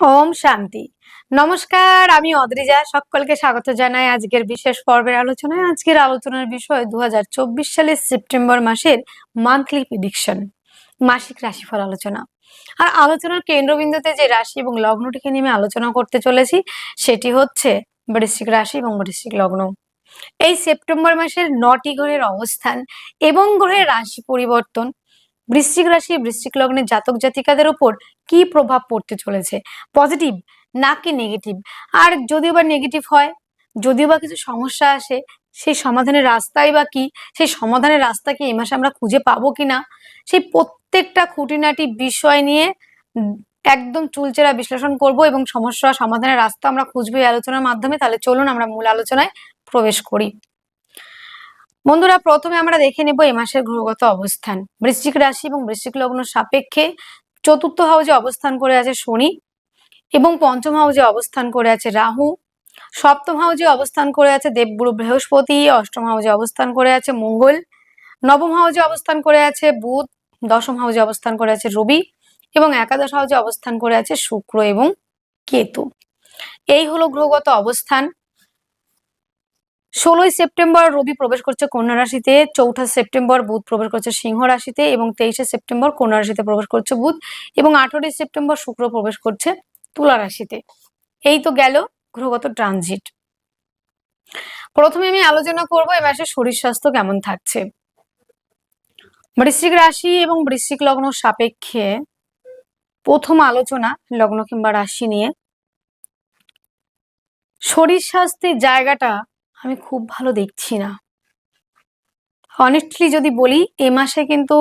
ওম শান্তি। নমস্কার, আমি অদ্রিজা। সকলকে স্বাগত জানাই আজকের বিশেষ পর্বের আলোচনায়। আজকের আলোচনার বিষয় দুহাজার চব্বিশ সালের সেপ্টেম্বর মাসের মান্থলি প্রিডিকশন মাসিক রাশিফল আলোচনা। আর আলোচনার কেন্দ্রবিন্দুতে যে রাশি এবং লগ্নটিকে নিয়ে আমি আলোচনা করতে চলেছি, সেটি হচ্ছে বৃশ্চিক রাশি এবং বৃশ্চিক লগ্ন। এই সেপ্টেম্বর মাসের নটি গ্রহের অবস্থান এবং গ্রহের রাশি পরিবর্তন বৃশ্চিক রাশি, বৃশ্চিক লগ্নের জাতক জাতিকাদের উপর কি প্রভাব পড়তে চলেছে? পজিটিভ নাকি নেগেটিভ আর যদিও বা নেগেটিভ হয়, যদিও বা কিছু সমস্যা আসে, সেই সমাধানের রাস্তাই বা কি? সেই সমাধানের রাস্তা কি এই মাসে আমরা খুঁজে পাবো কিনা? সেই প্রত্যেকটা খুঁটিনাটি বিষয় নিয়ে একদম চুলচেরা বিশ্লেষণ করব এবং সমস্যা সমাধানের রাস্তা আমরা খুঁজবো এই আলোচনার মাধ্যমে। তাহলে চলুন আমরা মূল আলোচনায় প্রবেশ করি। বন্ধুরা, প্রথমে আমরা দেখে নেব এ মাসের গ্রহগত অবস্থান। বৃশ্চিক রাশি এবং বৃশ্চিক লগ্ন সাপেক্ষে চতুর্থ হাউজে অবস্থান করে আছে শনি এবং পঞ্চম হাউজে অবস্থান করে আছে রাহু। সপ্তম হাউজে অবস্থান করে আছে দেবগুরু বৃহস্পতি, অষ্টম হাউজে অবস্থান করে আছে মঙ্গল, নবম হাউজে অবস্থান করে আছে বুধ, দশম হাউজে অবস্থান করে আছে রবি এবং একাদশ হাউজে অবস্থান করে আছে শুক্র এবং কেতু। এই হলো গ্রহগত অবস্থান। ষোলোই সেপ্টেম্বর রবি প্রবেশ করছে কন্যা রাশিতে, চৌঠা সেপ্টেম্বর বুধ প্রবেশ করছে সিংহ রাশিতে এবং তেইশে সেপ্টেম্বর কন্যা রাশিতে প্রবেশ করছে বুধ এবং আঠারোই সেপ্টেম্বর শুক্র প্রবেশ করছে তুলা রাশিতে। এই তো গেল গ্রহগত ট্রানজিট। প্রথমে আমি আলোচনা করব এ মাসে শরীর স্বাস্থ্য কেমন থাকছে। বৃশ্চিক রাশি এবং বৃশ্চিক লগ্ন সাপেক্ষে প্রথম আলোচনা লগ্ন কিংবা রাশি নিয়ে। শরীর স্বাস্থ্যের জায়গাটা আমি খুব ভালো দেখছি না। অনেস্টলি যদি বলি, এ মাসে কিন্তু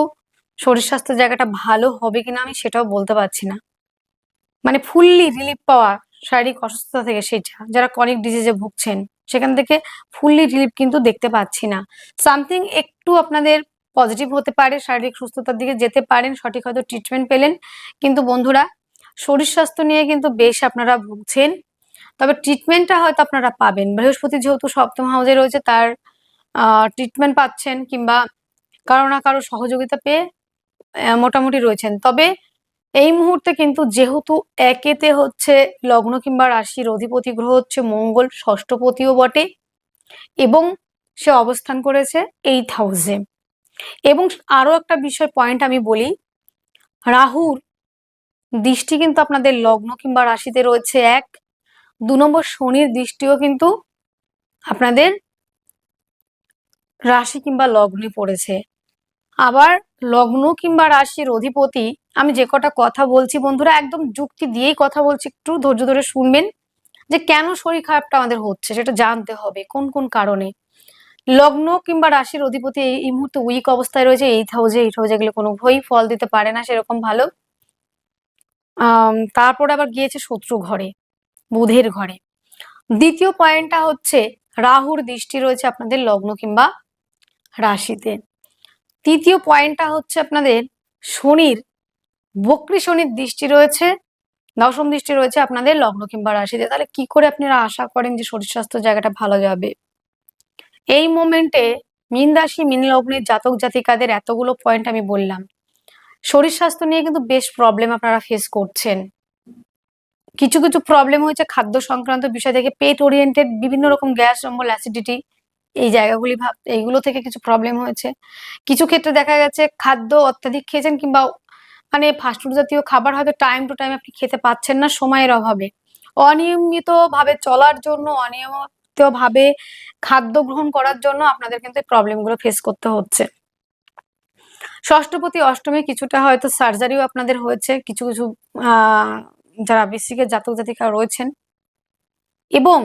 শরীর স্বাস্থ্যের জায়গাটা ভালো হবে কিনা আমি সেটাও বলতে পারছি না। মানে ফুললি রিলিফ পাওয়া শারীরিক অসুস্থতা থেকে সেটা, যারা কনিক ডিজিজে ভুগছেন, সেখান থেকে ফুললি রিলিফ কিন্তু দেখতে পাচ্ছি না। সামথিং একটু আপনাদের পজিটিভ হতে পারে, শারীরিক সুস্থতার দিকে যেতে পারেন, সঠিক হয়তো ট্রিটমেন্ট পেলেন। কিন্তু বন্ধুরা, শরীর স্বাস্থ্য নিয়ে কিন্তু বেশ আপনারা ভুগছেন। তবে ট্রিটমেন্টটা হয়তো আপনারা পাবেন। বৃহস্পতি যেহেতু সপ্তম হাউসে রয়েছে, তার ট্রিটমেন্ট পাচ্ছেন কিংবা কারও না কারও সহযোগিতা পেয়ে মোটামুটি রয়েছেন। তবে এই মুহূর্তে কিন্তু যেহেতু একেতে হচ্ছে লগ্ন কিংবা রাশির অধিপতি গ্রহ হচ্ছে মঙ্গল ষষ্ঠপতিও বটে এবং সে অবস্থান করেছে এইট হাউসে এবং আরও একটা বিষয় পয়েন্ট আমি বলি, রাহুর দৃষ্টি কিন্তু আপনাদের লগ্ন কিংবা রাশিতে রয়েছে এক। দু নম্বর শনির দৃষ্টিও কিন্তু আপনাদের রাশি কিংবা লগ্নে পড়েছে। আবার লগ্ন কিংবা রাশির অধিপতি, আমি যে কটা কথা বলছি বন্ধুরা, একদম যুক্তি দিয়েই কথা বলছি, একটু ধৈর্য ধরে শুনবেন যে কেন শরীর খারাপটা আমাদের হচ্ছে, সেটা জানতে হবে, কোন কোন কারণে। লগ্ন কিংবা রাশির অধিপতি এই মুহূর্তে উইক অবস্থায় রয়েছে এইট হাউজে এইট হাউজে গেলে কোনো ভয় ফল দিতে পারে না, সেরকম ভালো। আহ তারপরে আবার গিয়েছে শত্রু ঘরে। বুধের ঘরে। দ্বিতীয় পয়েন্টটা হচ্ছে রাহুর দৃষ্টি রয়েছে আপনাদের লগ্ন কিংবা রাশিতে। তৃতীয় পয়েন্টটা হচ্ছে আপনাদের শনির, বক্রী শনির দৃষ্টি রয়েছে, দশম দৃষ্টি রয়েছে আপনাদের লগ্ন কিংবা রাশিতে। তাহলে কি করে আপনারা আশা করেন যে শরীর স্বাস্থ্য জায়গাটা ভালো যাবে? এই মোমেন্টে মিন রাশি, মিন লগ্নের জাতক জাতিকাদের এতগুলো পয়েন্ট আমি বললাম। শরীর স্বাস্থ্য নিয়ে কিন্তু বেশ প্রবলেম আপনারা ফেস করছেন। কিছু কিছু প্রবলেম হয়েছে খাদ্য সংক্রান্ত বিষয় থেকে পেট ওরিয়েন্টেড বিভিন্ন রকম গ্যাস অম্বল অ্যাসিডিটি এই জায়গাগুলি ভাব, এইগুলো থেকে কিছু প্রবলেম হয়েছে। কিছু ক্ষেত্রে দেখা গেছে খাদ্য অত্যাধিক খেয়েছেন কিংবা মানে ফাস্টফুড জাতীয় খাবার হয়তো টাইম টু টাইম আপনি খেতে পাচ্ছেন না সময়ের অভাবে। অনিয়মিত ভাবে চলার জন্য অনিয়মিত ভাবে খাদ্য গ্রহণ করার জন্য আপনাদের কিন্তু এই প্রবলেমগুলো ফেস করতে হচ্ছে। ষষ্ঠপতি, অষ্টমী কিছুটা হয়তো সার্জারিও আপনাদের হয়েছে। কিছু কিছু যারা বৃশ্চিকের জাতক জাতিকা রয়েছেন এবং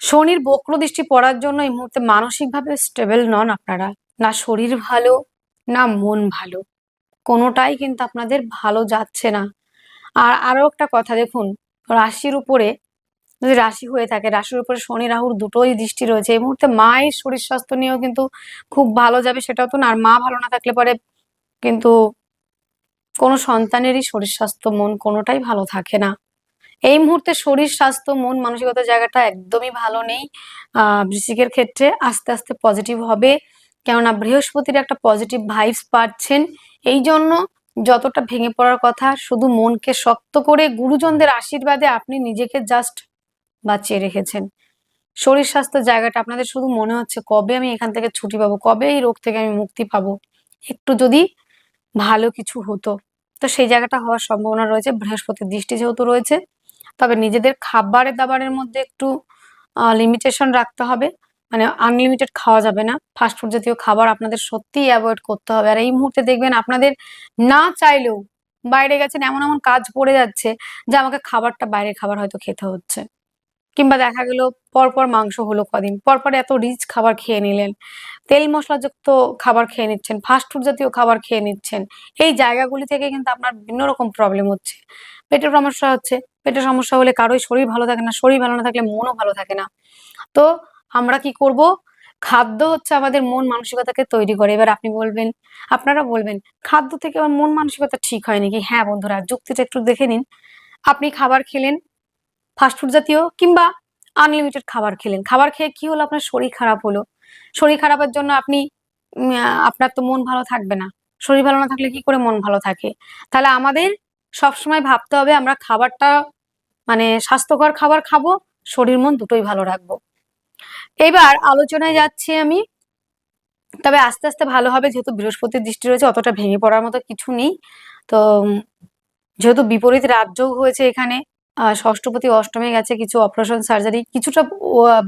শনির বক্র দৃষ্টি পড়ার জন্য এই মুহূর্তে মানসিকভাবে স্টেবল নন আপনারা। না শরীর ভালো, না মন ভালো। কোনোটাই কিন্তু আপনাদের ভালো যাচ্ছে না। আর আরও একটা কথা, দেখুন, রাশির উপরে যদি রাশি হয়ে থাকে, রাশির উপরে শনি, রাহুর দুটোই দৃষ্টি রয়েছে। এই মুহূর্তে মায়ের শরীর স্বাস্থ্য নিয়েও কিন্তু খুব ভালো যাবে, সেটাও তো না। আর মা ভালো না থাকলে পরে কিন্তু কোনো সন্তানেরই শরীর স্বাস্থ্য, মন কোনোটাই ভালো থাকে না। এই মুহূর্তে শরীর স্বাস্থ্য, মন মানসিকতা জায়গাটা একদমই ভালো নেই। বৃশ্চিকের ক্ষেত্রে আস্তে আস্তে পজিটিভ হবে। কেননা বৃহস্পতির একটা পজিটিভ ভাইবস পাচ্ছেন। এই জন্য যতটা ভেঙে পড়ার কথা, শুধু মনকে শক্ত করে গুরুজনদের আশীর্বাদে আপনি নিজেকে জাস্ট বাঁচিয়ে রেখেছেন। শরীর স্বাস্থ্যের জায়গাটা আপনাদের শুধু মনে হচ্ছে, কবে আমি এখান থেকে ছুটি পাবো, কবে এই রোগ থেকে আমি মুক্তি পাবো? একটু যদি ভালো কিছু হতো। তো সেই জায়গাটা হওয়ার সম্ভাবনা রয়েছে, বৃহস্পতির দৃষ্টি যেহেতু রয়েছে। তবে নিজেদের খাবারের দাবারের মধ্যে একটু লিমিটেশন রাখতে হবে। মানে আনলিমিটেড খাওয়া যাবে না। ফাস্টফুড জাতীয় খাবার আপনাদের সত্যিই অ্যাভয়েড করতে হবে। আর এই মুহূর্তে দেখবেন আপনাদের না চাইলেও বাইরে গেছেন, এমন এমন কাজ পড়ে যাচ্ছে, যে আমাকে খাবারটা বাইরে খাবার হয়তো খেতে হচ্ছে। কিংবা দেখা গেল পরপর মাংস হলো কদিন। পরপর এত রিচ খাবার খেয়ে নিলেন। তেল মশলাযুক্ত খাবার খেয়ে নিচ্ছেন ফাস্টফুড জাতীয় খাবার খেয়ে নিচ্ছেন। এই জায়গাগুলি থেকে কিন্তু আপনার বিভিন্ন রকম প্রবলেম হচ্ছে। পেটের সমস্যা হচ্ছে। পেটের সমস্যা হলে কারোই শরীর ভালো থাকে না, শরীর ভালো না থাকলে মনও ভালো থাকে না। তো আমরা কি করব? খাদ্য হচ্ছে আমাদের মন মানসিকতাকে তৈরি করে। এবার আপনি বলবেন, আপনারা বলবেন, খাদ্য থেকে আমার মন মানসিকতা ঠিক হয় নাকি হ্যাঁ বন্ধুরা, যুক্তিটা একটু দেখে নিন। আপনি খাবার খেলেন ফাস্টফুড জাতীয় কিংবা আনলিমিটেড খাবার খেলেন। খাবার খেয়ে কি হলো? আপনার শরীর খারাপ হলো। শরীর খারাপের জন্য আপনি আপনার তো মন ভালো থাকবে না। শরীর ভালো না থাকলে কি করে মন ভালো থাকে? তাহলে আমাদের সবসময় ভাবতে হবে আমরা খাবারটা মানে স্বাস্থ্যকর খাবার খাব, শরীর মন দুটোই ভালো রাখব। এবার আলোচনায় যাচ্ছি আমি। তবে আস্তে আস্তে ভালো হবে, যেহেতু বৃহস্পতির দৃষ্টি রয়েছে, অতটা ভেঙে পড়ার মতো কিছু নেই। তো, যেহেতু বিপরীত রাজযোগ হয়েছে এখানে ষষ্ঠপতি অষ্টমে গেছে, কিছু অপারেশন সার্জারি কিছুটা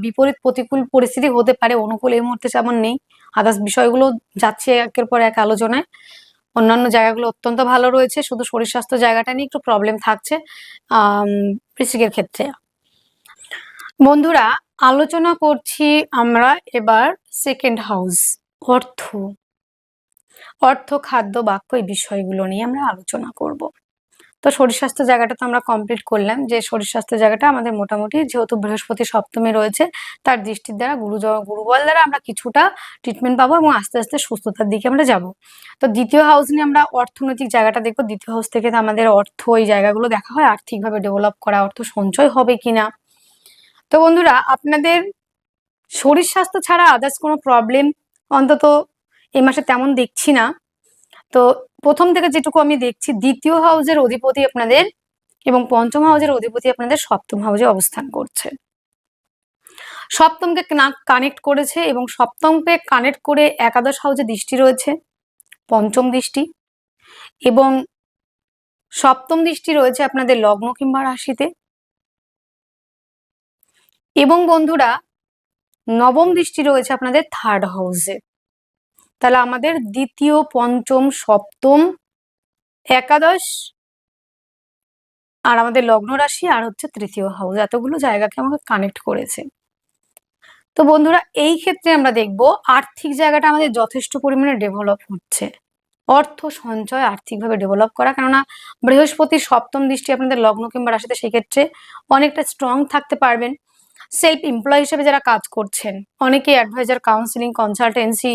বিপরীত প্রতিকূল পরিস্থিতি হতে পারে, অনুকূল এই মুহূর্তে তেমন নেই। আদার্স বিষয়গুলো যাচ্ছে একের পর এক আলোচনায়। অন্যান্য জায়গাগুলো অত্যন্ত ভালো রয়েছে, শুধু শরীর স্বাস্থ্য জায়গাটা নিয়ে একটু প্রবলেম থাকছে বৃশ্চিকের ক্ষেত্রে। বন্ধুরা, আলোচনা করছি আমরা এবার সেকেন্ড হাউস অর্থ। অর্থ, খাদ্য, বাক্য এই বিষয়গুলো নিয়ে আমরা আলোচনা করব। তো শরীর স্বাস্থ্য জায়গাটা তো আমরা কমপ্লিট করলাম। যে শরীর স্বাস্থ্য জায়গাটা আমাদের মোটামুটি যেহেতু বৃহস্পতি সপ্তমে রয়েছে, তার দৃষ্টির দ্বারা গুরু গুরুবল দ্বারা আমরা কিছুটা ট্রিটমেন্ট পাবো এবং আস্তে আস্তে সুস্থতার দিকে আমরা যাব। তো দ্বিতীয় হাউস নিয়ে আমরা অর্থনৈতিক জায়গাটা দেখব। দ্বিতীয় হাউস থেকে তো আমাদের অর্থ এই জায়গাগুলো দেখা হয়। আর্থিকভাবে ডেভেলপ করা, অর্থ সঞ্চয় হবে কিনা। তো বন্ধুরা, আপনাদের শরীর স্বাস্থ্য ছাড়া আদার্স কোনো প্রবলেম অন্তত এই মাসে তেমন দেখছি না। তো প্রথম থেকে যেটুকু আমি দেখছি, দ্বিতীয় হাউসের অধিপতি আপনাদের এবং পঞ্চম হাউসের অধিপতি আপনাদের সপ্তম হাউসে অবস্থান করছে। সপ্তমকে কানেক্ট করেছে এবং সপ্তমকে কানেক্ট করে একাদশ হাউসে দৃষ্টি রয়েছে, পঞ্চম দৃষ্টি। এবং সপ্তম দৃষ্টি রয়েছে আপনাদের লগ্ন কিংবা রাশিতে। এবং বন্ধুরা, নবম দৃষ্টি রয়েছে আপনাদের থার্ড হাউসে তাহলে আমাদের দ্বিতীয়, পঞ্চম, সপ্তম, একাদশ আর আমাদের লগ্ন রাশি আর হচ্ছে তৃতীয় হাউস এতগুলো জায়গাকে আমাকে কানেক্ট করেছে। তো বন্ধুরা, এই ক্ষেত্রে আমরা দেখব আর্থিক জায়গাটা আমাদের যথেষ্ট পরিমাণে ডেভেলপ হচ্ছে। অর্থ সঞ্চয় আর্থিকভাবে ডেভেলপ করা। কেননা বৃহস্পতির সপ্তম দৃষ্টি আপনাদের লগ্ন কিংবা রাশিতে সেক্ষেত্রে অনেকটা স্ট্রং থাকতে পারবেন। সেলফ এমপ্লয় হিসেবে যারা কাজ করছেন, অনেকে অ্যাডভাইজার কাউন্সিলিং কনসালটেন্সি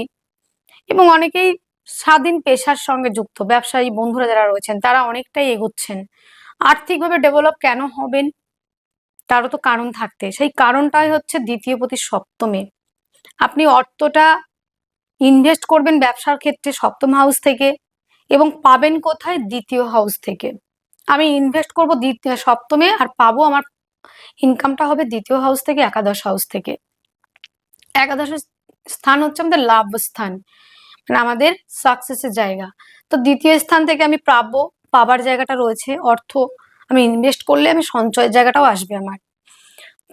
এবং অনেকেই স্বাধীন পেশার সঙ্গে যুক্ত, ব্যবসায়ী বন্ধুরা যারা রয়েছেন, তারা অনেকটাই এগোচ্ছেন। আর্থিকভাবে ডেভেলপ কেন হবেন? তারও তো কারণ থাকতে। সেই কারণটাই হচ্ছে দ্বিতীয় প্রতি সপ্তমে। আপনি অর্থটা ইনভেস্ট করবেন ব্যবসার ক্ষেত্রে সপ্তম হাউস থেকে এবং পাবেন কোথায়? দ্বিতীয় হাউস থেকে। আমি ইনভেস্ট করব দ্বিতীয় সপ্তমে আর পাবো আমার ইনকামটা হবে দ্বিতীয় হাউস থেকে একাদশ হাউস থেকে। একাদশ স্থান হচ্ছে আমাদের লাভ স্থান মানে আমাদের সাকসেসের জায়গা। তো দ্বিতীয় স্থান থেকে আমি পাবো, পাবার জায়গাটা রয়েছে, অর্থ। আমি ইনভেস্ট করলে আমি সঞ্চয়ের জায়গাটাও আসবে আমার।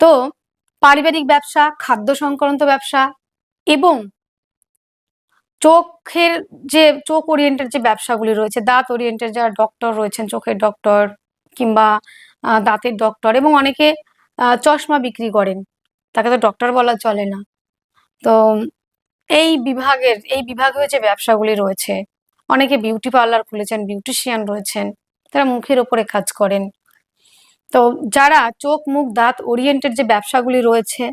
তো পারিবারিক ব্যবসা, খাদ্য সংক্রান্ত ব্যবসা এবং চোখের যে, চোখ ওরিয়েন্টেড যে ব্যবসাগুলি রয়েছে, দাঁত ওরিয়েন্টেড যারা ডক্টর রয়েছেন, চোখের ডক্টর কিংবা দাঁতের ডক্টর এবং অনেকে চশমা বিক্রি করেন। তাকে তো ডক্টর বলা চলে না। তো এই বিভাগের, এই বিভাগীয় যে ব্যবসাগুলি রয়েছে, অনেকে বিউটি পার্লার খুলেছেন বিউটিশিয়ান রয়েছেন, তারা মুখের ওপরে কাজ করেন। তো যারা চোখ, মুখ, দাঁত ওরিয়েন্টেড যে ব্যবসাগুলি রয়েছে,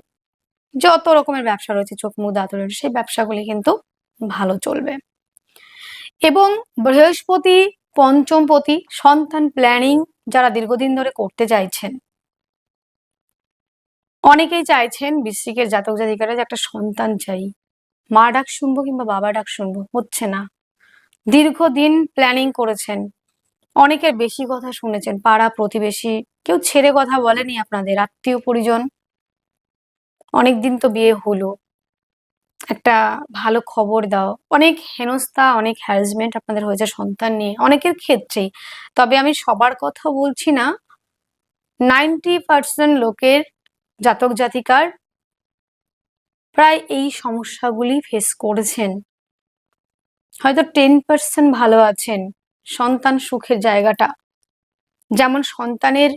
যত রকমের ব্যবসা রয়েছে, চোখ, মুখ, দাঁত ওরিয়েন্টেড সেই ব্যবসাগুলি কিন্তু ভালো চলবে। এবং বৃহস্পতি, পঞ্চমপতি, সন্তান প্ল্যানিং যারা দীর্ঘদিন ধরে করতে চাইছেন, অনেকেই চাইছেন বৃশ্চিকের জাতক জাতিকারা যে একটা সন্তান চাই। মা ডাক শুনব কিংবা বাবা ডাক শুনব, হচ্ছে না। দীর্ঘদিন প্ল্যানিং করেছেন। অনেকের বেশি কথা শুনেছেন, পাড়া প্রতিবেশী, কেউ ছেড়ে কথা বলেনি আপনাদের, আত্মীয় পরিজন। অনেকদিন তো বিয়ে হলো। একটা ভালো খবর দাও। অনেক হেনস্থা, অনেক হ্যারাসমেন্ট আপনাদের হয়েছে সন্তান নিয়ে, অনেকের ক্ষেত্রেই। তবে আমি সবার কথা বলছি না নাইনটি পার্সেন্ট লোকের জাতক জাতিকার প্রায় এই সমস্যাগুলি ফেস করেছেন। হয়তো টেন পার্সেন্ট ভালো আছেন সন্তান সুখের জায়গাটা। যেমন সন্তানের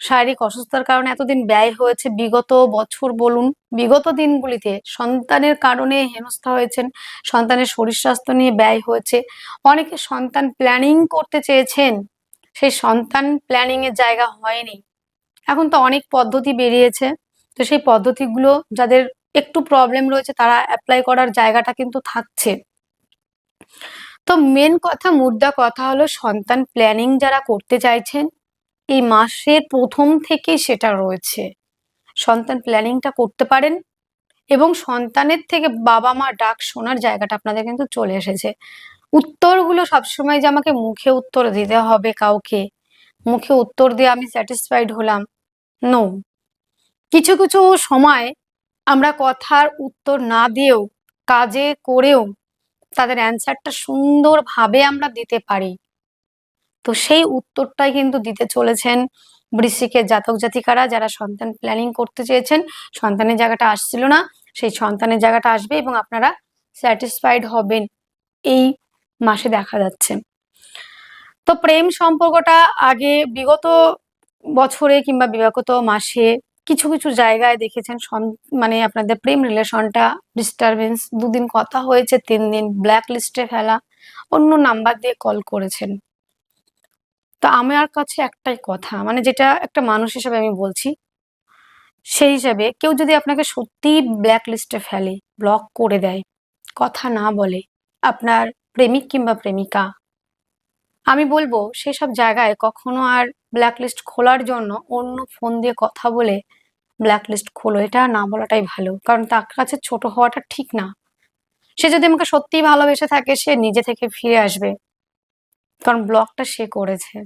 শারীরিক অসুস্থতার কারণে এতদিন ব্যয় হয়েছে, বিগত বছর বলুন, বিগত দিনগুলিতে সন্তানের কারণে হেনস্থা হয়েছেন, সন্তানের শরীর স্বাস্থ্য নিয়ে ব্যয় হয়েছে। অনেকে সন্তান প্ল্যানিং করতে চেয়েছেন, সেই সন্তান প্ল্যানিং এর জায়গা হয়নি। এখন তো অনেক পদ্ধতি বেরিয়েছে, তো সেই পদ্ধতিগুলো যাদের একটু প্রবলেম রয়েছে, তারা অ্যাপ্লাই করার জায়গাটা কিন্তু থাকছে। তো মেন কথা, মুদ্রা কথা হলো সন্তান প্ল্যানিং যারা করতে চাইছেন, এই মাসের প্রথম থেকে সেটা রয়েছে। সন্তান প্ল্যানিংটা করতে পারেন এবং সন্তানের থেকে বাবা মা ডাক শোনার জায়গাটা আপনাদের কিন্তু চলে এসেছে। উত্তরগুলো সবসময় যে আমাকে মুখে উত্তর দিতে হবে কাউকে, মুখে উত্তর দিয়ে আমি স্যাটিসফাইড হলাম নো কিছু কিছু সময় আমরা কথার উত্তর না দিয়েও, কাজে করেও তাদের অ্যান্সারটা সুন্দরভাবে আমরা দিতে পারি। তো সেই উত্তরটাই কিন্তু দিতে চলেছেন বৃশ্চিকের জাতক জাতিকারা যারা সন্তান প্ল্যানিং করতে চেয়েছেন। সন্তানের জায়গাটা আসছিল না, সেই সন্তানের জায়গাটা আসবে এবং আপনারা স্যাটিসফাইড হবেন এই মাসে দেখা যাচ্ছে। তো প্রেম সম্পর্কটা আগে বিগত বছরে কিংবা বিগত মাসে কিছু কিছু জায়গায় দেখেছেন মানে আপনাদের প্রেম রিলেশনটা ডিস্টারবেন্স দুদিন কথা হয়েছে, তিন দিন ব্ল্যাক লিস্টে ফেলা, অন্য নাম্বার দিয়ে কল করেছেন। তো আমার কাছে একটাই কথা মানে যেটা একটা মানুষ হিসেবে আমি বলছি, সেই হিসাবে কেউ যদি আপনাকে সত্যি ব্ল্যাক লিস্টে ফেলে ব্লক করে দেয়, কথা না বলে, আপনার প্রেমিক কিংবা প্রেমিকা আমি বলব, সেসব জায়গায় কখনো আর ব্ল্যাক লিস্ট খোলার জন্য অন্য ফোন দিয়ে কথা বলে ব্ল্যাক লিস্ট খোলো। এটা না বলাটাই ভালো, কারণ তার কাছে ছোট হওয়াটা ঠিক না। সে যদি আমাকে সত্যিই ভালোবেসে থাকে, সে নিজে থেকে ফিরে আসবে, কারণ ব্লকটা সে করেছে।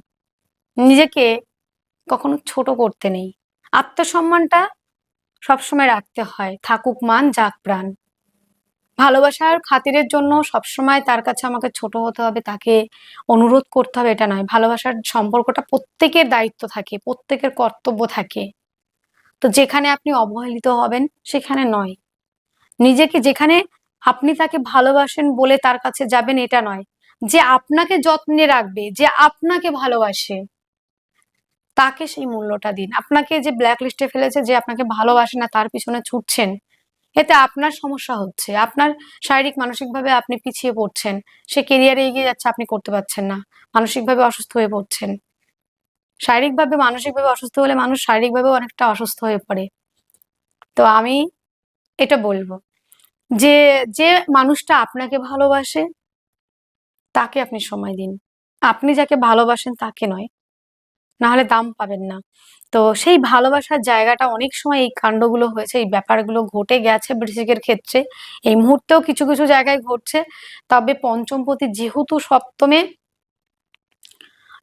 নিজেকে কখনো ছোট করতে নেই। আত্মসম্মানটা সবসময় রাখতে হয়, থাকুক মান, যাক প্রাণ। ভালোবাসার খাতিরের জন্য সবসময় তার কাছে আমাকে ছোট হতে হবে, তাকে অনুরোধ করতে হবে, এটা নয়। ভালোবাসার সম্পর্কটা প্রত্যেকের দায়িত্ব থাকে, প্রত্যেকের কর্তব্য থাকে। তো যেখানে আপনি অবহেলিত হবেন, সেখানে নয়। নিজেকে যেখানে আপনি তাকে ভালোবাসেন বলে তার কাছে যাবেন, এটা নয়। যে আপনাকে যত্নে রাখবে, যে আপনাকে ভালোবাসে, তাকে সেই মূল্যটা দিন। আপনাকে যে ব্ল্যাক লিস্টে ফেলেছে যে আপনাকে ভালোবাসে না, তার পিছনে ছুটছেন এতে আপনার সমস্যা হচ্ছে। আপনার শারীরিক, মানসিকভাবে আপনি পিছিয়ে পড়ছেন। সে কেরিয়ারে এগিয়ে যাচ্ছে, আপনি করতে পারছেন না। মানসিকভাবে অসুস্থ হয়ে পড়ছেন। শারীরিকভাবে, মানসিকভাবে অসুস্থ হলে মানুষ শারীরিকভাবেও অনেকটা অসুস্থ হয়ে পড়ে। তো আমি এটা বলব যে যে মানুষটা আপনাকে ভালোবাসে, তাকে আপনি সময় দিন। আপনি যাকে ভালোবাসেন তাকে নয়। না হলে দাম পাবেন না। তো সেই ভালোবাসার জায়গাটা অনেক সময় এই কাণ্ডগুলো হয়েছে, এই ব্যাপারগুলো ঘটে গেছে বৃশ্চিকের ক্ষেত্রে। এই মুহূর্তেও কিছু কিছু জায়গায় ঘটছে। তবে পঞ্চমপতি যেহেতু সপ্তমে,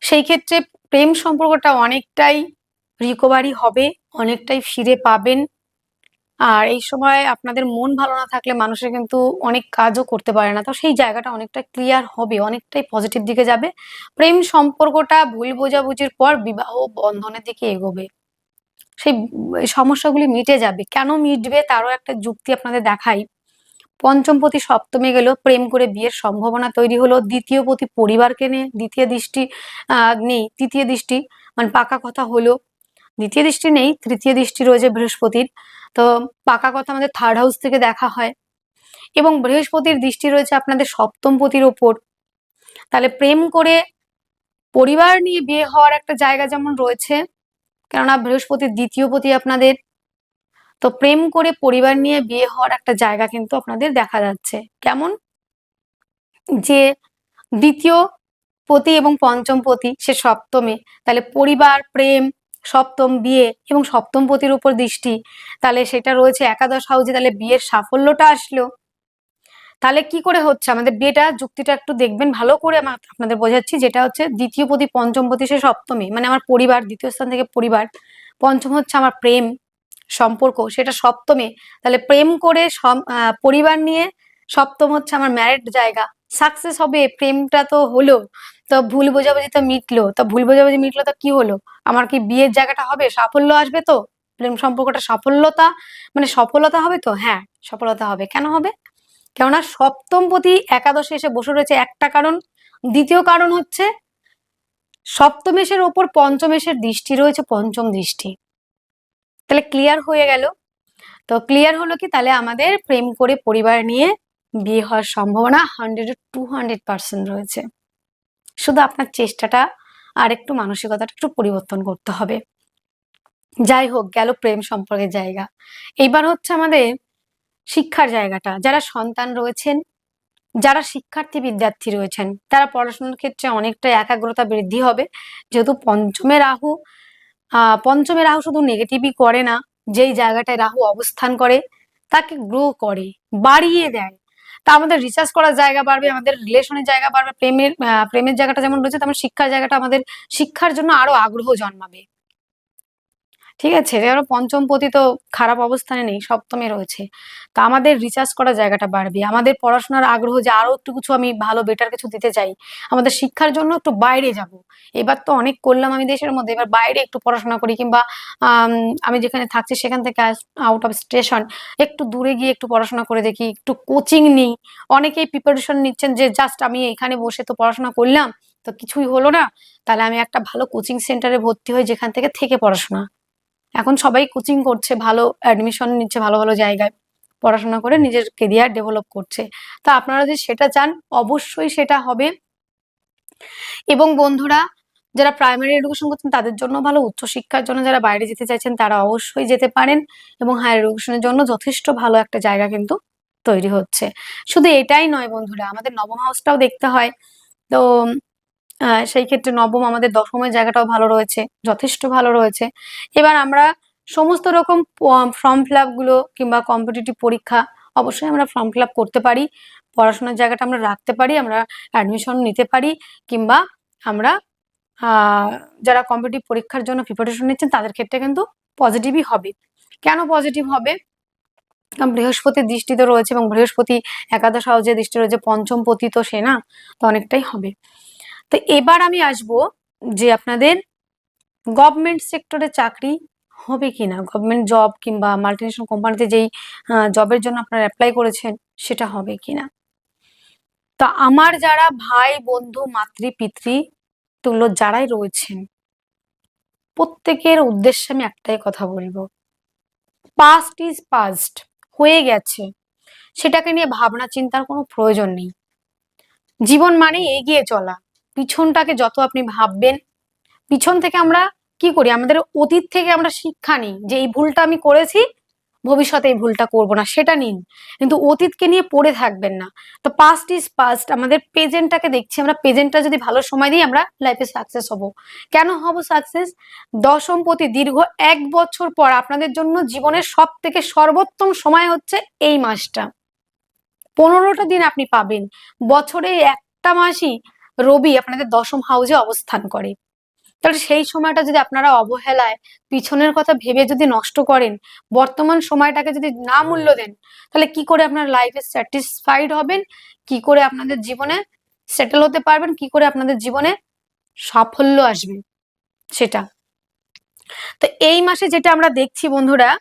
সেই ক্ষেত্রে প্রেম সম্পর্কটা অনেকটাই রিকভারি হবে, অনেকটাই ফিরে পাবেন। আর এই সময় আপনাদের মন ভালো না থাকলে মানুষের কিন্তু অনেক কাজও করতে পারে না। তো সেই জায়গাটা অনেকটা ক্লিয়ার হবে, অনেকটাই পজিটিভ দিকে যাবে। প্রেম সম্পর্কটা ভুল বোঝাবুঝির পর বিবাহ বন্ধনের দিকে এগোবে। সেই সমস্যাগুলি মিটে যাবে। কেন মিটবে তারও একটা যুক্তি আপনাদের দেখাই। পঞ্চমপতি সপ্তমে গেল প্রেম করে বিয়ের সম্ভাবনা তৈরি হলো। দ্বিতীয় পতি পরিবারকে নিয়ে দ্বিতীয় দৃষ্টি, আহ, নেই। তৃতীয় দৃষ্টি মানে পাকা কথা হলো দ্বিতীয় দৃষ্টি নেই, তৃতীয় দৃষ্টি রয়েছে বৃহস্পতির। তো পাকা কথা আমাদের থার্ড হাউস থেকে দেখা হয়। এবং বৃহস্পতির দৃষ্টি রয়েছে আপনাদের সপ্তম পতির ওপর। তাহলে প্রেম করে পরিবার নিয়ে বিয়ে হওয়ার একটা জায়গা যেমন রয়েছে, কেননা বৃহস্পতির দ্বিতীয় পতি আপনাদের, তো প্রেম করে পরিবার নিয়ে বিয়ে হওয়ার একটা জায়গা কিন্তু আপনাদের দেখা যাচ্ছে। কেমন? যে দ্বিতীয় পতি এবং পঞ্চম পতি সে সপ্তমে। তাহলে পরিবার, প্রেম সপ্তম বিয়ে এবং সপ্তম পতির উপর দৃষ্টি। তাহলে সেটা রয়েছে একাদশ হাউজে, তাহলে বিয়ের সাফল্যটা আসলো। তাহলে কি করে হচ্ছে? আমাদের বিয়েটা, যুক্তিটা একটু দেখবেন, ভালো করে আপনাদের বোঝাচ্ছি। যেটা হচ্ছে, দ্বিতীয় পতি, পঞ্চম পতি, সে সপ্তমী। মানে আমার পরিবার, দ্বিতীয় স্থান থেকে পরিবার। পঞ্চম হচ্ছে আমার প্রেম, সম্পর্ক, সেটা সপ্তমে। তাহলে প্রেম করে পরিবার নিয়ে সপ্তম হচ্ছে আমার ম্যারেড জায়গা। সাকসেস হবে, প্রেমটা তো হলো, তো ভুল বোঝাবুঝি তো মিটলো, তো ভুল বোঝাবুঝি মিটলো তো কি হলো? আমার কি বিয়ের জায়গাটা হবে, সাফল্য আসবে তো? প্রেম সম্পর্কটা সফলতা মানে সফলতা হবে তো? হ্যাঁ সফলতা হবে। কেন হবে? কেননা সপ্তম পতি একাদশে এসে বসে রয়েছে একটা কারণ। দ্বিতীয় কারণ হচ্ছে সপ্তমেশের ওপর পঞ্চমেশের দৃষ্টি রয়েছে, পঞ্চম দৃষ্টি। তাহলে ক্লিয়ার হয়ে গেল। তো ক্লিয়ার হলো কি? তাহলে আমাদের প্রেম করে পরিবার নিয়ে বিয়ে হওয়ার সম্ভাবনা হান্ড্রেড টু হান্ড্রেড পার্সেন্ট রয়েছে। শুধু আপনার চেষ্টাটা আর একটু মানসিকতাটা একটু পরিবর্তন করতে হবে। যাই হোক, গেল প্রেম সম্পর্কের জায়গা। এইবার হচ্ছে আমাদের শিক্ষার জায়গাটা। যারা সন্তান রয়েছেন, যারা শিক্ষার্থী বিদ্যার্থী রয়েছেন, তারা পড়াশোনার ক্ষেত্রে অনেকটা একাগ্রতা বৃদ্ধি হবে। যেহেতু পঞ্চমে রাহু পঞ্চমে রাহু শুধু নেগেটিভই করে না, যেই জায়গাটায় রাহু অবস্থান করে, তাকে গ্রো করে, বাড়িয়ে দেয়। তা আমাদের রিসার্চ করার জায়গা বাড়বে, আমাদের রিলেশনের জায়গা বাড়বে, প্রেমের প্রেমের জায়গাটা যেমন রয়েছে, তেমন শিক্ষার জায়গাটা আমাদের শিক্ষার জন্য আরও আগ্রহ জন্মাবে। ঠিক আছে? এবার পঞ্চম পতি তো খারাপ অবস্থানে নেই, সপ্তমে রয়েছে। তা আমাদের রিচার্জ করার জায়গাটা বাড়বে। আমাদের পড়াশোনার আগ্রহ যে আরও একটু কিছু আমি ভালো বেটার কিছু দিতে চাই, আমাদের শিক্ষার জন্য একটু বাইরে যাব। এবার তো অনেক করলাম আমি দেশের মধ্যে, এবার বাইরে একটু পড়াশোনা করি কিংবা, আমি যেখানে থাকছি সেখান থেকে আউট অফ স্টেশন একটু দূরে গিয়ে একটু পড়াশোনা করে দেখি, একটু কোচিং নিই। অনেকেই প্রিপারেশন নিচ্ছেন যে জাস্ট আমি এখানে বসে তো পড়াশোনা করলাম, তো কিছুই হলো না। তাহলে আমি একটা ভালো কোচিং সেন্টারে ভর্তি হই যেখান থেকে থেকে পড়াশোনা। এখন সবাই কোচিং করছে, ভালো অ্যাডমিশন নিচ্ছে, ভালো ভালো জায়গায় পড়াশোনা করে নিজের কেরিয়ার ডেভেলপ করছে। তা আপনারা যদি সেটা চান, অবশ্যই সেটা হবে। এবং বন্ধুরা, যারা প্রাইমারি এডুকেশন করছেন, তাদের জন্য ভালো। উচ্চশিক্ষার জন্য যারা বাইরে যেতে চাইছেন, তারা অবশ্যই যেতে পারেন। এবং হায়ার এডুকেশনের জন্য যথেষ্ট ভালো একটা জায়গা কিন্তু তৈরি হচ্ছে। শুধু এটাই নয় বন্ধুরা, আমাদের নবম হাউসটাও দেখতে হয়। তো সেই ক্ষেত্রে নবম আমাদের দশমের জায়গাটাও ভালো রয়েছে, যথেষ্ট ভালো রয়েছে। এবার আমরা সমস্ত রকম ফর্ম ফিলগুলো কিংবা কম্পিটিটিভ পরীক্ষা অবশ্যই আমরা ফর্ম ফিল করতে পারি, পড়াশোনার জায়গাটা আমরা রাখতে পারি, আমরা অ্যাডমিশন নিতে পারি, কিংবা আমরা যারা কম্পিটিটিভ পরীক্ষার জন্য প্রিপারেশন নিচ্ছেন তাদের ক্ষেত্রে কিন্তু পজিটিভই হবে। কেন পজিটিভ হবে? বৃহস্পতির দৃষ্টি তো রয়েছে এবং বৃহস্পতি একাদশ হাউসের দৃষ্টি রয়েছে, পঞ্চম পতি তো সে না তো অনেকটাই হবে। তো এবার আমি আসব যে আপনাদের গভর্নমেন্ট সেক্টরে চাকরি হবে কিনা গভর্নমেন্ট জব কিংবা মাল্টিনেশনাল কোম্পানিতে যেই জবের জন্য আপনারা অ্যাপ্লাই করেছেন সেটা হবে কিনা। তা আমার যারা ভাই, বন্ধু, মাতৃ, পিতৃ, তুল্য যারাই রয়েছেন, প্রত্যেকের উদ্দেশ্যে আমি একটাই কথা বলব। পাস্ট ইজ পাস্ট হয়ে গেছে। সেটাকে নিয়ে ভাবনা চিন্তার কোনো প্রয়োজন নেই। জীবন মানে এগিয়ে চলা। পিছনটাকে যত আপনি ভাববেন, পিছন থেকে আমরা কি করি? আমাদের অতীত থেকে আমরা শিক্ষা নিই যে এই ভুলটা আমি করেছি, ভবিষ্যতে এই ভুলটা করব না, সেটা নিন। কিন্তু অতীতকে নিয়ে পড়ে থাকবেন না। তো পাস্ট ইজ পাস্ট আমাদের প্রেজেন্টটাকে দেখছি, আমরা প্রেজেন্টটা যদি ভালো সময় দিই, আমরা লাইফে সাকসেস হব। কেন হব সাকসেস দশমপতি দীর্ঘ এক বছর পর আপনাদের জন্য জীবনের সব থেকে সর্বোত্তম সময় হচ্ছে এই মাসটা। পনেরোটা দিন আপনি পাবেন। বছরে একটা মাসই রবি আপনাদের দশম হাউসে অবস্থান করে। তাহলে সেই সময়টা যদি আপনারা অবহেলায়, পিছনের কথা ভেবে যদি নষ্ট করেন, বর্তমান সময়টাকে যদি না মূল্য দেন, তাহলে কি করে আপনার লাইফে স্যাটিসফাইড হবেন? কি করে আপনাদের জীবনে সেটেল হতে পারবেন? কি করে আপনাদের জীবনে সাফল্য আসবে? সেটা। তো এই মাসে যেটা আমরা দেখছি বন্ধুরা,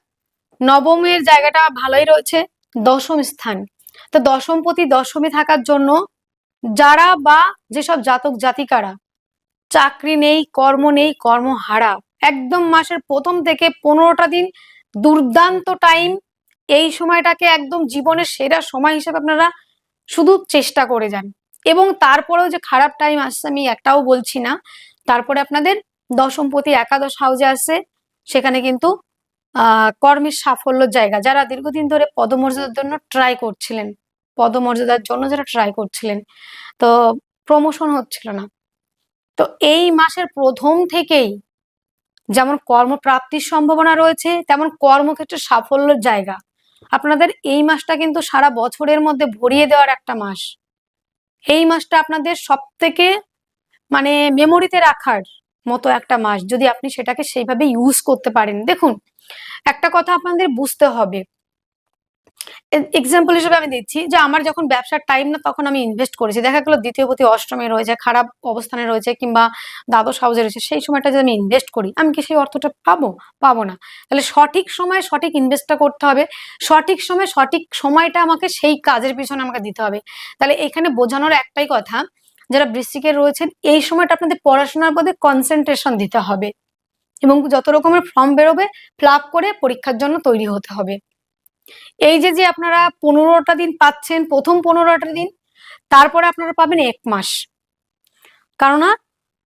নবমের জায়গাটা ভালোই রয়েছে, দশম স্থান। তো দশমপতি দশমে থাকার জন্য যারা বা যেসব জাতক জাতিকারা চাকরি নেই, কর্ম নেই, কর্ম হারা, একদম মাসের প্রথম থেকে পনেরোটা দিন দুর্দান্ত টাইম এই সময়টাকে একদম জীবনের সেরা সময় হিসেবে আপনারা শুধু চেষ্টা করে যান। এবং তারপরেও যে খারাপ টাইম আসছে আমি একটাও বলছি না, তারপরে আপনাদের দশমপতি একাদশ হাউজে আসছে সেখানে কিন্তু, আহ, কর্মের সাফল্যর জায়গা, যারা দীর্ঘদিন ধরে পদমর্যাদার জন্য ট্রাই করছিলেন। পদমর্যাদার জন্য যারা ট্রাই করছিলেন, তো প্রমোশন হচ্ছিল না। তো এই মাসের প্রথম থেকেই যেমন কর্মপ্রাপ্তির সম্ভাবনা রয়েছে, তেমন কর্মক্ষেত্রে সাফল্যের জায়গা। আপনাদের এই মাসটা কিন্তু সারা বছরের মধ্যে ভরিয়ে দেওয়ার একটা মাস। এই মাসটা আপনাদের সব থেকে মানে মেমোরিতে রাখার মতো একটা মাস, যদি আপনি সেটাকে সেইভাবে ইউজ করতে পারেন। দেখুন, একটা কথা আপনাদের বুঝতে হবে এক্সাম্পল হিসেবে আমি দিচ্ছি যে আমার যখন ব্যবসার টাইম না, তখন আমি ইনভেস্ট করেছি। দেখা গেলো দ্বিতীয় প্রতি অষ্টমে রয়েছে, খারাপ অবস্থানে রয়েছে কিংবা দ্বাদশ হাউসে রয়েছে, সেই সময়টা যদি আমি ইনভেস্ট করি, আমি কি সেই অর্থটা পাবো? পাবো না। তাহলে সঠিক সময়ে সঠিক ইনভেস্টটা করতে হবে। সঠিক সময় সঠিক সময়টা আমাকে সেই কাজের পিছনে আমাকে দিতে হবে। তাহলে এখানে বোঝানোর একটাই কথা, যারা বৃশ্চিকে রয়েছেন, এই সময়টা আপনাদের পড়াশোনার মধ্যে কনসেন্ট্রেশন দিতে হবে। এবং যত রকমের ফর্ম বেরোবে ফ্লাপ করে পরীক্ষার জন্য তৈরি হতে হবে। এই যে যে আপনারা পনেরোটা দিন পাচ্ছেন, প্রথম পনেরোটা দিন, তারপরে আপনারা পাবেন এক মাস। কেননা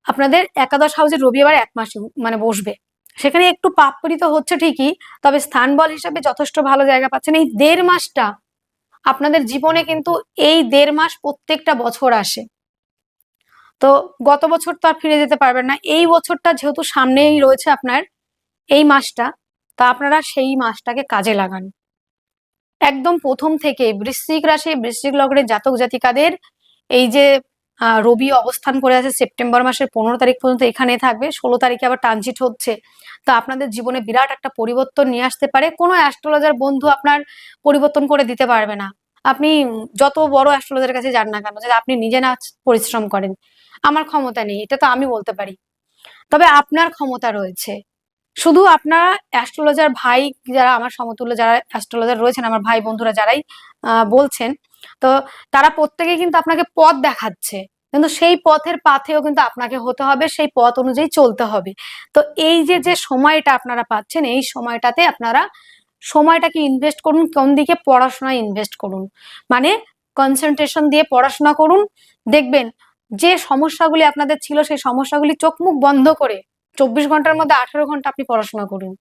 আপনাদের একাদশ হাউসে রবিবার এক মাস মানে বসবে। সেখানে একটু পাপড়িত হচ্ছে ঠিকই, তবে স্থান বল হিসাবে যথেষ্ট ভালো জায়গা পাচ্ছেন। এই দেড় মাসটা আপনাদের জীবনে কিন্তু এই দেড় মাস প্রত্যেকটা বছর আসে। তো গত বছর তো আর ফিরে যেতে পারবেন না। এই বছরটা যেহেতু সামনেই রয়েছে আপনার এই মাসটা, তা আপনারা সেই মাসটাকে কাজে লাগান। একদম প্রথম থেকে বৃশ্চিক রাশি, বৃশ্চিক লগ্নের জাতক জাতিকাদের এই যে রবি অবস্থান করে আছে সেপ্টেম্বর মাসের পনেরো তারিখ পর্যন্ত এখানে থাকবে। ষোলো তারিখে আবার ট্রানজিট হচ্ছে। তো আপনাদের জীবনে বিরাট একটা পরিবর্তন নিয়ে আসতে পারে। কোনো অ্যাস্ট্রোলজার বন্ধু আপনার পরিবর্তন করে দিতে পারবে না। আপনি যত বড় অ্যাস্ট্রোলজার কাছে যান না কেন যদি আপনি নিজে না পরিশ্রম করেন। আমার ক্ষমতা নেই, এটা তো আমি বলতে পারি। তবে আপনার ক্ষমতা রয়েছে। শুধু আপনারা অ্যাস্ট্রোলজার ভাই যারা আমার সমতুল্য, যারা অ্যাস্ট্রোলজার রয়েছেন, আমার ভাই বন্ধুরা যারাই বলছেন, তো তারা প্রত্যেকেই কিন্তু আপনাকে পথ দেখাচ্ছে। কিন্তু সেই পথের পাথেও কিন্তু আপনাকে হতে হবে, সেই পথ অনুযায়ী চলতে হবে। তো এই যে যে সময়টা আপনারা পাচ্ছেন, এই সময়টাতে আপনারা সময়টাকে ইনভেস্ট করুন, কোন দিকে পড়াশোনায় ইনভেস্ট করুন। মানে কনসেন্ট্রেশন দিয়ে পড়াশোনা করুন। দেখবেন, যে সমস্যাগুলি আপনাদের ছিল, সেই সমস্যাগুলি চোখ মুখ বন্ধ করে চব্বিশ ঘণ্টার মধ্যে আঠেরো ঘণ্টা আপনি পড়াশোনা করুন।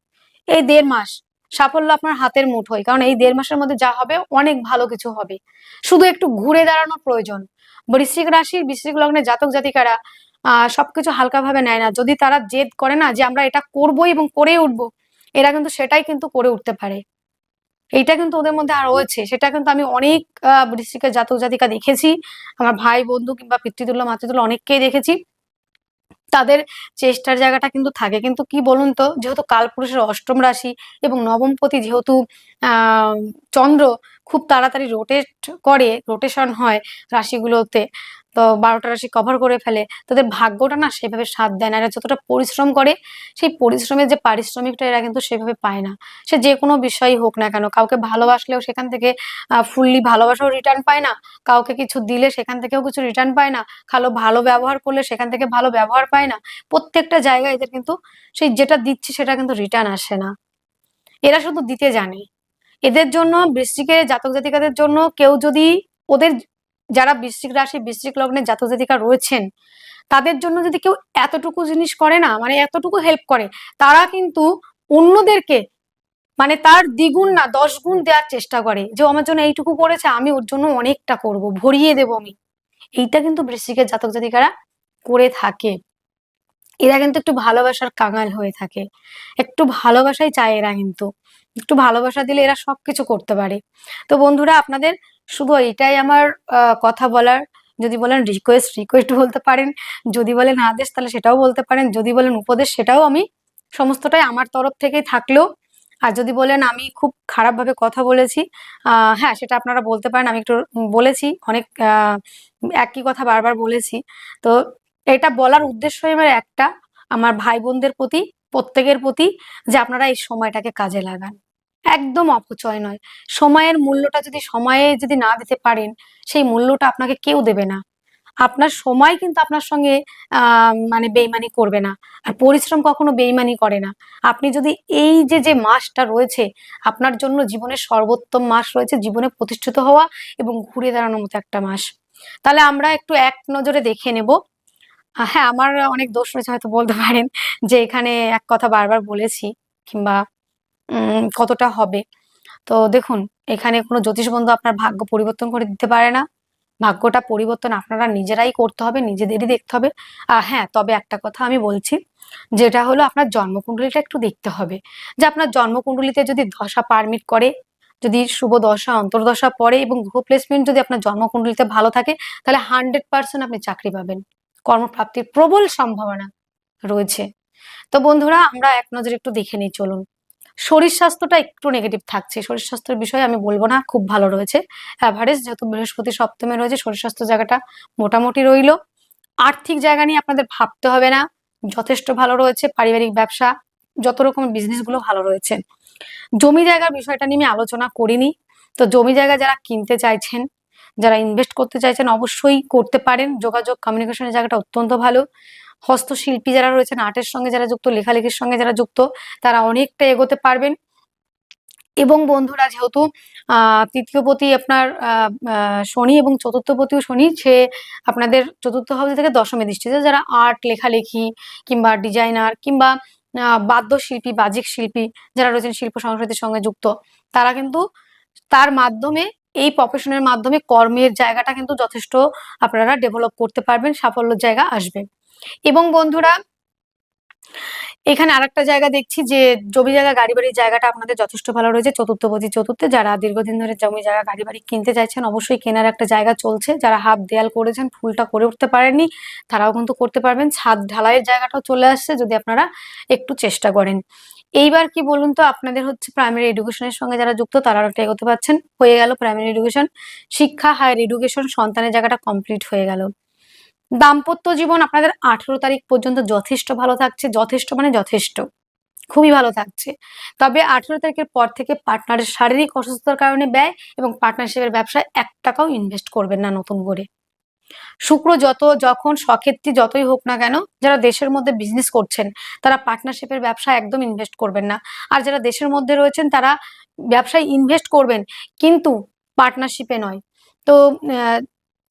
এই দেড় মাস সাফল্য আপনার হাতের মুঠোয় কারণ এই দেড় মাসের মধ্যে যা হবে অনেক ভালো কিছু হবে। শুধু একটু ঘুরে দাঁড়ানো প্রয়োজন। বৃশ্চিক রাশি বৃশ্চিক লগ্নে জাতক জাতিকারা আহ সবকিছু হালকাভাবে নেয় না। যদি তারা জেদ করে না যে আমরা এটা করব এবং করে উঠবো, এরা কিন্তু সেটাই কিন্তু করে উঠতে পারে। এইটা কিন্তু ওদের মধ্যে আর রয়েছে। সেটা কিন্তু আমি অনেক আহ বৃশ্চিকের জাতক জাতিকা দেখেছি। আমার ভাই, বন্ধু কিংবা পিতৃতুল্য, মাতৃতুল্য অনেককেই দেখেছি। তাদের চেষ্টার জায়গাটা কিন্তু থাকে। কিন্তু কি বলুন তো, যেহেতু কালপুরুষের অষ্টম রাশি এবং নবমপতি যেহেতু চন্দ্র খুব তাড়াতাড়ি রোটেট করে রোটেশন হয় রাশিগুলোতে। তো বারোটা রাশি কভার করে ফেলে। তাদের ভাগ্যটা না সেভাবে সাথ দেয় না। এরা যতটা পরিশ্রম করে, সেই পরিশ্রমের যে পারিশ্রমিকটা এরা কিন্তু সেভাবে পায় না। সে যে কোনো বিষয়ই হোক না কেন, কাউকে ভালোবাসলেও সেখান থেকে ফুললি ভালোবাসাও রিটার্ন পায় না। কাউকে কিছু দিলে সেখান থেকেও কিছু রিটার্ন পায় না। খালো ভালো ব্যবহার করলে সেখান থেকে ভালো ব্যবহার পায় না। প্রত্যেকটা জায়গায় এদের কিন্তু সেই যেটা দিচ্ছি সেটা কিন্তু রিটার্ন আসে না। এরা শুধু দিতে জানে। এদের জন্য, বৃষ্টিকে জাতক জাতিকাদের জন্য কেউ যদি ওদের যারা বৃশ্চিক রাশি, বৃশ্চিক লগ্নের জাতক জাতিকা রয়েছেন, তাদের জন্য যদি কেউ এতটুকু জিনিস করে না মানে এতটুকু হেল্প করে, তারা কিন্তু অন্যদেরকে মানে তার দ্বিগুণ না, দশ গুণ দেওয়ার চেষ্টা করে, যে আমার জন্য এইটুকু করেছে, আমি ওর জন্য অনেকটা করব, ভরিয়ে দেব আমি। এইটা কিন্তু বৃশ্চিকের জাতক জাতিকারা করে থাকে। এরা কিন্তু একটু ভালোবাসার কাঙাল হয়ে থাকে। একটু ভালোবাসাই চায় এরা কিন্তু। একটু ভালোবাসা দিলে এরা সবকিছু করতে পারে। তো বন্ধুরা, আপনাদের শুধু এটাই আমার কথা বলার। যদি বলেন রিকোয়েস্ট রিকোয়েস্ট বলতে পারেন। যদি বলেন আদেশ, তাহলে সেটাও বলতে পারেন। যদি বলেন উপদেশ, সেটাও আমি সমস্তটাই আমার তরফ থেকেই থাকলেও। আর যদি বলেন আমি খুব খারাপভাবে কথা বলেছি হ্যাঁ সেটা আপনারা বলতে পারেন। আমি একটু বলেছি, অনেক একই কথা বারবার বলেছি। তো এটা বলার উদ্দেশ্যই আমার একটা, আমার ভাই বোনদের প্রতি, প্রত্যেকের প্রতি, যে আপনারা এই সময়টাকে কাজে লাগান। একদম অপচয় নয়। সময়ের মূল্যটা যদি সময়ে যদি না দিতে পারেন, সেই মূল্যটা আপনাকে কেউ দেবে না। আপনার সময় কিন্তু আপনার সঙ্গে মানে বেইমানি করবে না। আর পরিশ্রম কখনো বেইমানি করে না। আপনি যদি এই যে যে মাসটা রয়েছে, আপনার জন্য জীবনের সর্বোত্তম মাস রয়েছে জীবনে প্রতিষ্ঠিত হওয়া এবং ঘুরে দাঁড়ানোর মতো একটা মাস। তাহলে আমরা একটু এক নজরে দেখে নেব। হ্যাঁ আমার অনেক দোষ রয়েছে, হয়তো বলতে পারেন যে, এখানে এক কথা বারবার বলেছি কিংবা কতটা হবে? তো দেখুন, এখানে কোনো জ্যোতিষ বন্ধু আপনার ভাগ্য পরিবর্তন করে দিতে পারে না। ভাগ্যটা পরিবর্তন আপনারা নিজেরাই করতে হবে, নিজেদেরই দেখতে হবে। আর হ্যাঁ তবে একটা কথা আমি বলছি, যেটা হলো আপনার জন্মকুণ্ডলীটা একটু দেখতে হবে। যে আপনার জন্মকুণ্ডলিতে যদি দশা পারমিট করে, যদি শুভ দশা, অন্তর্দশা পড়ে এবং গ্রহ প্লেসমেন্ট যদি আপনার জন্মকুণ্ডলিতে ভালো থাকে, তাহলে হান্ড্রেড পার্সেন্ট আপনি চাকরি পাবেন। কর্মপ্রাপ্তির প্রবল সম্ভাবনা রয়েছে। তো বন্ধুরা, আমরা এক নজরে একটু দেখে নিই, চলুন। শরীর স্বাস্থ্যটা একটু নেগেটিভ থাকছে। শরীর স্বাস্থ্যের বিষয়ে আমি বলব না, খুব ভালো রয়েছে। অ্যাভারেজ যেহেতু বৃহস্পতি সপ্তমে রয়েছে, শরীর স্বাস্থ্য জায়গাটা মোটামুটি রইল। আর্থিক জায়গা নিয়ে আপনাদের ভাবতে হবে না। যথেষ্ট ভালো রয়েছে পারিবারিক ব্যবসা, যত রকম বিজনেসগুলো ভালো রয়েছে। জমি জায়গার বিষয়টা নিয়ে আমি আলোচনা করিনি। তো জমি জায়গা যারা কিনতে চাইছেন, যারা ইনভেস্ট করতে চাইছেন, অবশ্যই করতে পারেন। যোগাযোগ কমিউনিকেশনের জায়গাটা অত্যন্ত ভালো। হস্তশিল্পী যারা রয়েছেন, আর্টের সঙ্গে যারা যুক্ত, লেখালেখির সঙ্গে যারা যুক্ত, তারা অনেকটা এগোতে পারবেন এবং বন্ধুরা, যেহেতু আহ তৃতীয়পতি আপনার শনি এবং চতুর্থ চতুর্থপতিও শনি, সে আপনাদের চতুর্থ হাউস থেকে দশমে দৃষ্টি দেয়। যারা আর্ট, লেখালেখি কিংবা ডিজাইনার কিংবা বাদ্যশিল্পী বাজিক শিল্পী যারা রয়েছেন, শিল্প সংস্কৃতির সঙ্গে যুক্ত, তারা কিন্তু তার মাধ্যমে, এই প্রফেশনের মাধ্যমে কর্মের জায়গাটা কিন্তু যথেষ্ট আপনারা ডেভেলপ করতে পারবেন, সাফল্যের জায়গা আসবে এবং বন্ধুরা, এখানে আরেকটা জায়গা দেখছি যে জমি জায়গা, গাড়ি বাড়ির জায়গাটা আপনাদের যথেষ্ট ভালো রয়েছে। চতুর্থ চতুর্থপতি চতুর্থে, যারা দীর্ঘদিন ধরে জমি জায়গা, গাড়ি বাড়ি কিনতে চাইছেন, অবশ্যই কেনার একটা জায়গা চলছে। যারা হাফ দেয়াল করেছেন, ফুলটা করে উঠতে পারেননি, তারাও কিন্তু করতে পারবেন। ছাদ ঢালাইয়ের জায়গাটাও চলে আসছে, যদি আপনারা একটু চেষ্টা করেন। এইবার কি বলুন তো, আপনাদের হচ্ছে প্রাইমারি এডুকেশনের সঙ্গে যারা যুক্ত তারা একটা এগোতে পারছেন? হয়ে গেল প্রাইমারি এডুকেশন শিক্ষা হায়ার এডুকেশন সন্তানের জায়গাটা কমপ্লিট হয়ে গেল। দাম্পত্য জীবন আপনাদের আঠেরো তারিখ পর্যন্ত যথেষ্ট ভালো থাকছে, যথেষ্ট মানে যথেষ্ট, খুবই ভালো থাকছে। তবে আঠেরো তারিখের পর থেকে পার্টনারের শারীরিক অসুস্থতার কারণে ব্যয় এবং পার্টনারশিপের ব্যবসায় এক টাকাও ইনভেস্ট করবেন না নতুন করে। শুক্র যত, যখন, সক্ষেত্রী যতই হোক না কেন, যারা দেশের মধ্যে বিজনেস করছেন, তারা পার্টনারশিপের ব্যবসা একদম ইনভেস্ট করবেন না। আর যারা দেশের মধ্যে রয়েছেন, তারা ব্যবসায় ইনভেস্ট করবেন, কিন্তু পার্টনারশিপে নয়। তো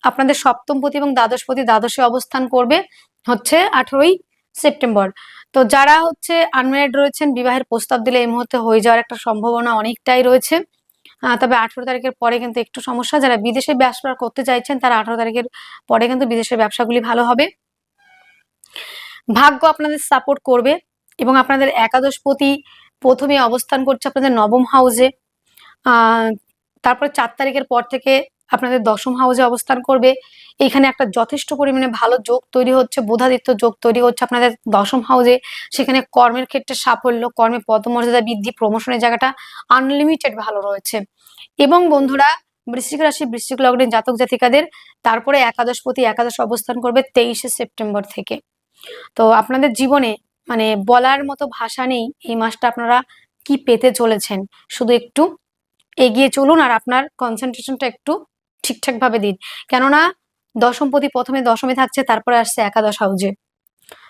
আপনাদের সপ্তমপতি এবং দ্বাদশপতি দ্বাদশে অবস্থান করবে হচ্ছে আঠেরোই সেপ্টেম্বর। তো যারা হচ্ছে আনম্যারিড রয়েছেন, বিবাহের প্রস্তাব দিলে এই মুহূর্তে হয়ে যাওয়ার একটা সম্ভাবনা অনেকটাই রয়েছে। তবে আঠেরো তারিখের পরে কিন্তু একটু সমস্যা। যারা বিদেশে ব্যবসা করতে চাইছেন, তারা আঠারো তারিখের পরে কিন্তু বিদেশের ব্যবসাগুলি ভালো হবে। ভাগ্য আপনাদের সাপোর্ট করবে এবং আপনাদের একাদশপতি প্রথমে অবস্থান করছে আপনাদের নবম হাউসে তারপরে চার তারিখের পর থেকে আপনাদের দশম হাউসে অবস্থান করবে। এখানে একটা যথেষ্ট পরিমাণে ভালো যোগ তৈরি হচ্ছে, বোধাদিত্য যোগ তৈরি হচ্ছে আপনাদের দশম হাউসে সেখানে কর্মের ক্ষেত্রে সাফল্য, কর্মে পদমর্যাদা বৃদ্ধি প্রমোশনের জায়গাটা আনলিমিটেড ভালো রয়েছে। এবং বন্ধুরা, বৃশ্চিক রাশি, বৃশ্চিক লগ্নের জাতক জাতিকাদের, তারপরে একাদশ প্রতি একাদশ অবস্থান করবে তেইশে সেপ্টেম্বর থেকে। তো আপনাদের জীবনে মানে বলার মতো ভাষা নেই, এই মাসটা আপনারা কি পেতে চলেছেন? শুধু একটু এগিয়ে চলুন আর আপনার কনসেন্ট্রেশনটা একটু ঠিকঠাক ভাবে দিন। কেননা দশমপতি প্রথমে দশমে থাকছে, তারপরে আসছে একাদশ হাউজে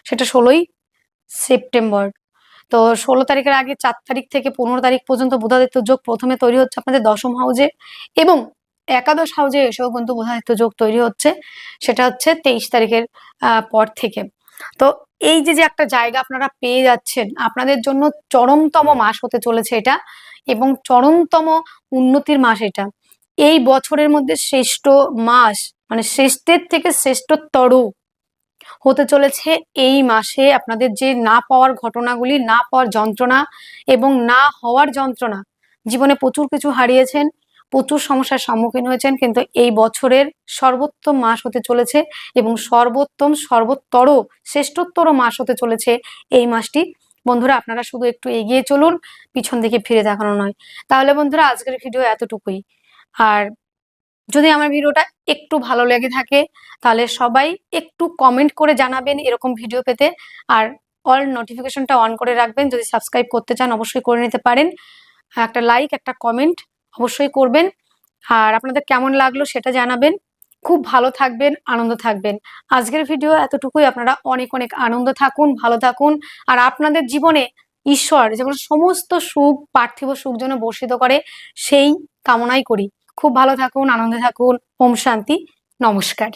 সেটা ষোলোই সেপ্টেম্বর। তো ষোলো তারিখের আগে চার তারিখ থেকে পনেরো তারিখ পর্যন্ত বুধাদিত্য যোগ প্রথমে তৈরি হচ্ছে আপনাদের দশম হাউজে এবং একাদশ হাউজে এসেও কিন্তু বুধাদিত্য যোগ তৈরি হচ্ছে, সেটা হচ্ছে তেইশ তারিখের পর থেকে। তো এই যে যে একটা জায়গা আপনারা পেয়ে যাচ্ছেন, আপনাদের জন্য চরমতম মাস হতে চলেছে এটা এবং চরমতম উন্নতির মাস এটা। এই বছরের মধ্যে শ্রেষ্ঠ মাস মানে শ্রেষ্ঠের থেকে শ্রেষ্ঠতর হতে চলেছে এই মাসে আপনাদের যে না পাওয়ার ঘটনাগুলি, না পাওয়ার যন্ত্রণা এবং না হওয়ার যন্ত্রণা। জীবনে প্রচুর কিছু হারিয়েছেন, প্রচুর সমস্যার সম্মুখীন হয়েছেন, কিন্তু এই বছরের সর্বোত্তম মাস হতে চলেছে এবং সর্বোত্তম সর্বোত্তর শ্রেষ্ঠতর মাস হতে চলেছে এই মাসটি। বন্ধুরা, আপনারা শুধু একটু এগিয়ে চলুন, পিছন দিকে ফিরে দেখানো নয়। তাহলে বন্ধুরা, আজকের ভিডিও এতটুকুই। আর যদি আমার ভিডিওটা একটু ভালো লেগে থাকে, তাহলে সবাই একটু কমেন্ট করে জানাবেন এরকম ভিডিও পেতে। আর অল নোটিফিকেশনটা অন করে রাখবেন। যদি সাবস্ক্রাইব করতে চান, অবশ্যই করে নিতে পারেন। একটা লাইক একটা কমেন্ট অবশ্যই করবেন। আর আপনাদের কেমন লাগল সেটা জানাবেন। খুব ভালো থাকবেন, আনন্দ থাকবেন। আজকের ভিডিও এতটুকুই। আপনারা অনেক অনেক আনন্দ থাকুন, ভালো থাকুন। আর আপনাদের জীবনে ঈশ্বর যেমন সমস্ত সুখ, পার্থিব সুখ যেন বর্ষিত করে, সেই কামনাই করি। খুব ভালো থাকুন আনন্দে থাকুন ওম শান্তি নমস্কার।